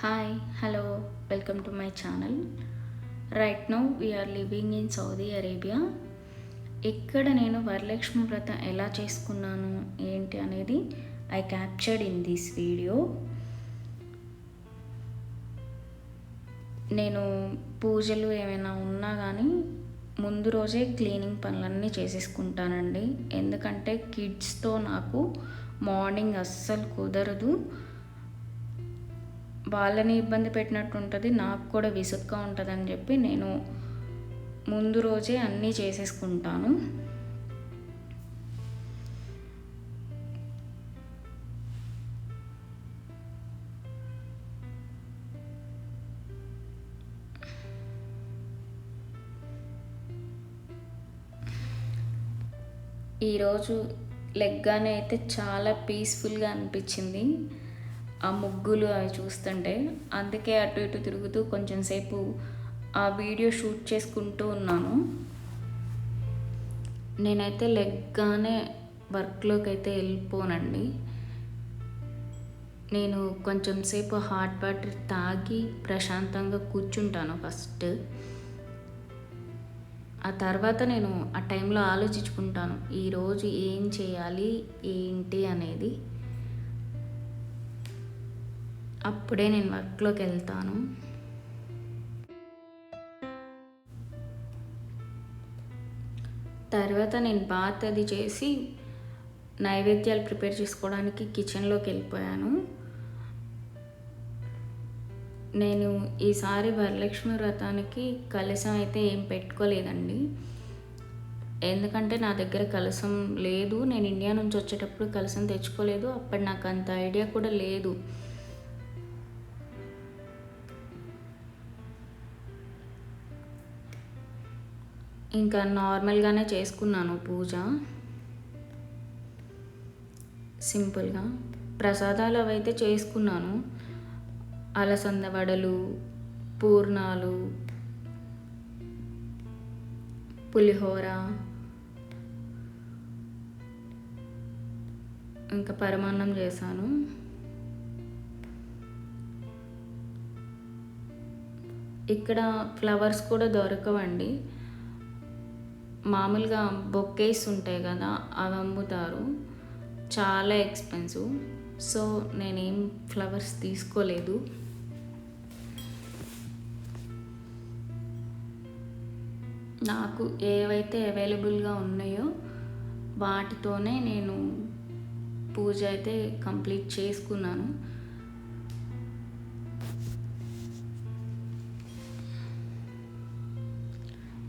Hi hello welcome to my channel right now we're living in Saudi Arabia ఇక్కడ నేను వరలక్ష్మి వ్రతం ఎలా చేసుకున్నాను ఏంటి అనేది I captured in this video నేను పూజలు ఏమైనా ఉన్నా కానీ ముందు రోజే క్లీనింగ్ పనులన్నీ చేసేసుకుంటానండి. ఎందుకంటే కిడ్స్తో నాకు మార్నింగ్ అస్సలు కుదరదు. వాళ్ళని ఇబ్బంది పెట్టినట్టు ఉంటుంది నాకు కూడా విసుగ్గా ఉంటుందని చెప్పి నేను ముందు రోజే అన్నీ చేసేసుకుంటాను. ఈరోజు లెగ్గానే అయితే చాలా పీస్ఫుల్గా అనిపించింది. ఆ ముగ్గులు అవి చూస్తుంటే అందుకే అటు ఇటు తిరుగుతూ కొంచెం సేపు ఆ వీడియో షూట్ చేసుకుంటూ ఉన్నాను. నేనైతే లెగ్గానే వర్క్లోకి అయితే వెళ్ళిపోనండి. నేను కొంచెం సేపు హాట్ వాటర్ తాగి ప్రశాంతంగా కూర్చుంటాను ఫస్ట్. ఆ తర్వాత నేను ఆ టైంలో ఆలోచించుకుంటాను ఈరోజు ఏం చేయాలి ఏంటి అనేది. అప్పుడే నేను వర్క్లోకి వెళ్తాను. తర్వాత నేను బాత్ అది చేసి నైవేద్యాలు ప్రిపేర్ చేసుకోవడానికి కిచెన్లోకి వెళ్ళిపోయాను. నేను ఈసారి వరలక్ష్మి వ్రతానికి కలసం అయితే ఏం పెట్టుకోలేదండి. ఎందుకంటే నా దగ్గర కలసం లేదు. నేను ఇండియా నుంచి వచ్చేటప్పుడు కలసం తెచ్చుకోలేదు. అప్పుడు నాకు అంత ఐడియా కూడా లేదు. ఇంకా నార్మల్గానే చేసుకున్నాను పూజ. సింపుల్గా. ప్రసాదాలు అవైతే చేసుకున్నాను. అలసంద వడలు పూర్ణాలు పులిహోర ఇంకా పరమాన్నం చేశాను. ఇక్కడ ఫ్లవర్స్ కూడా దొరకవండి. మామూలుగా బొకేస్ ఉంటాయి కదా అవి అమ్ముతారు. చాలా ఎక్స్పెన్సివ్. సో నేనేం ఫ్లవర్స్ తీసుకోలేదు. నాకు ఏవైతే అవైలబుల్గా ఉన్నాయో వాటితోనే నేను పూజ అయితే కంప్లీట్ చేసుకున్నాను.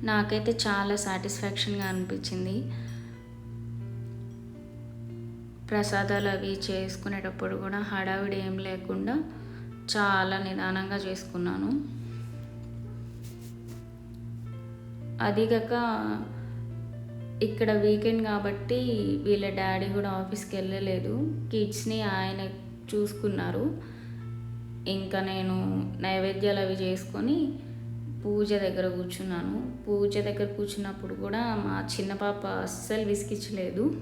నాకైతే చాలా సాటిస్ఫాక్షన్గా అనిపించింది. ప్రసాదాలు అవి చేసుకునేటప్పుడు కూడా హడావిడి ఏం లేకుండా చాలా నిదానంగా చేసుకున్నాను. అదిగాక ఇక్కడ వీకెండ్ కాబట్టి వీళ్ళ డాడీ కూడా ఆఫీస్కి వెళ్ళలేదు. కిడ్స్ని ఆయన చూసుకున్నారు. ఇంకా నేను నైవేద్యాలు అవి చేసుకొని పూజ దగ్గర కూర్చున్నాను. పూజ దగ్గర కూర్చున్నప్పుడు కూడా మా చిన్న పాప అస్సలు విసిగించలేదు.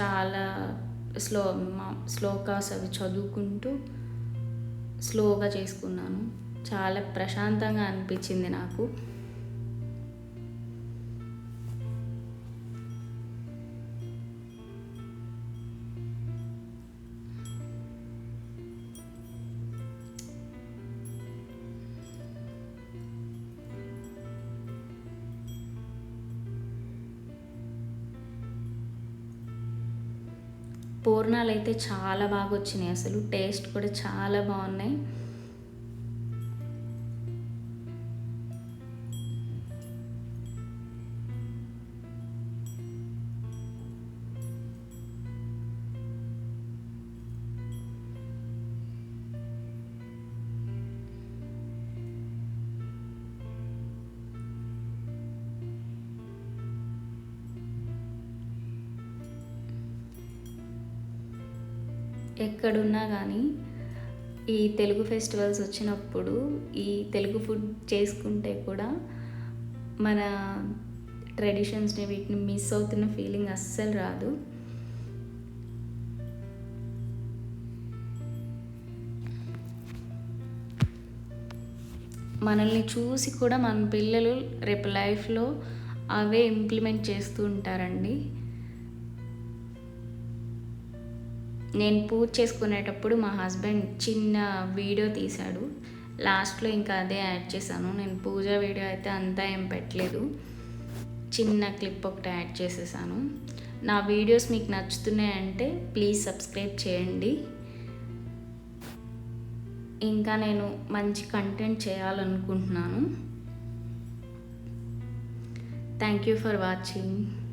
చాలా స్లో మా శ్లోకాస్ అవి చదువుకుంటూ స్లోగా చేసుకున్నాను. చాలా ప్రశాంతంగా అనిపించింది నాకు. పూర్ణాలు అయితే చాలా బాగా వచ్చినాయి అసలు. టేస్ట్ కూడా చాలా బాగున్నాయి. ఎక్కడున్నా కానీ ఈ తెలుగు ఫెస్టివల్స్ వచ్చినప్పుడు ఈ తెలుగు ఫుడ్ చేసుకుంటే కూడా మన ట్రెడిషన్స్ని వీటిని మిస్ అవుతున్న ఫీలింగ్ అస్సలు రాదు. మనల్ని చూసి కూడా మన పిల్లలు రేపు లైఫ్లో అవే ఇంప్లిమెంట్ చేస్తూ ఉంటారండి. నేను పూజ చేసుకునేటప్పుడు మా హస్బెండ్ చిన్న వీడియో తీశాడు. లాస్ట్లో ఇంకా అదే యాడ్ చేశాను. నేను పూజ వీడియో అయితే అంతా ఏం పెట్టలేదు. చిన్న క్లిప్ ఒకటి యాడ్ చేసేసాను. నా వీడియోస్ మీకు నచ్చుతున్నాయంటే ప్లీజ్ సబ్స్క్రైబ్ చేయండి. ఇంకా నేను మంచి కంటెంట్ చేయాలనుకుంటున్నాను. Thank you for watching.